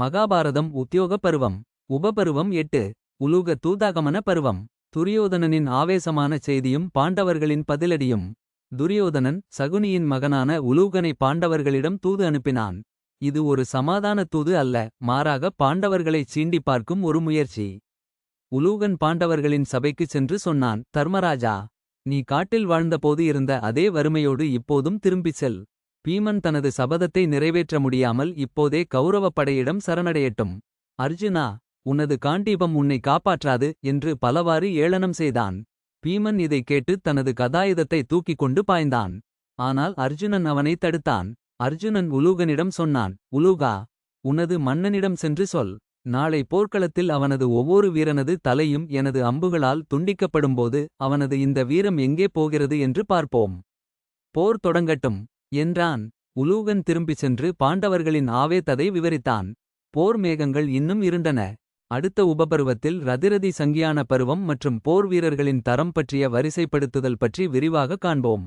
மகாபாரதம் உத்தியோக பருவம் உபபருவம் எட்டு. உலூக தூதாகமன பருவம். துரியோதனனின் ஆவேசமான செய்தியும் பாண்டவர்களின் பதிலடியும். துரியோதனன் சகுனியின் மகனான உலூகனை பாண்டவர்களிடம் தூது அனுப்பினான். இது ஒரு சமாதான தூது அல்ல மாறாக பாண்டவர்களைச் சீண்டி பார்க்கும் ஒரு முயற்சி. உலூகன் பாண்டவர்களின் சபைக்குச் சென்று சொன்னான் தர்மராஜா நீ காட்டில் வாழ்ந்தபோது இருந்த அதே வறுமையோடு இப்போதும் திரும்பிச் செல். பீமன் தனது சபதத்தை நிறைவேற்ற முடியாமல் இப்போதே கௌரவப் படையிடம் சரணடையட்டும். அர்ஜுனா உனது காண்டீபம் உன்னை காப்பாற்றாது என்று பலவாறு ஏளனம் செய்தான். பீமன் இதைக் கேட்டு தனது கதாயுதத்தை தூக்கிக் கொண்டு பாய்ந்தான். ஆனால் அர்ஜுனன் அவனை தடுத்தான். அர்ஜுனன் உலூகனிடம் சொன்னான் உலூகா உனது மன்னனிடம் சென்று சொல். நாளை போர்க்களத்தில் அவனது ஒவ்வொரு வீரனது தலையும் எனது அம்புகளால் துண்டிக்கப்படும்போது அவனது இந்த வீரம் எங்கே போகிறது என்று பார்ப்போம். போர் தொடங்கட்டும். என்றான். உலூகன் திரும்பிச் சென்று பாண்டவர்களின் ஆவேத்ததை விவரித்தான். போர் மேகங்கள் இன்னும் இருண்டன அடுத்த உபபருவத்தில் ரதிரதி சங்கியான பருவம் மற்றும் போர் வீரர்களின் தரம் பற்றிய வரிசைப்படுத்துதல் பற்றி விரிவாக காண்போம்.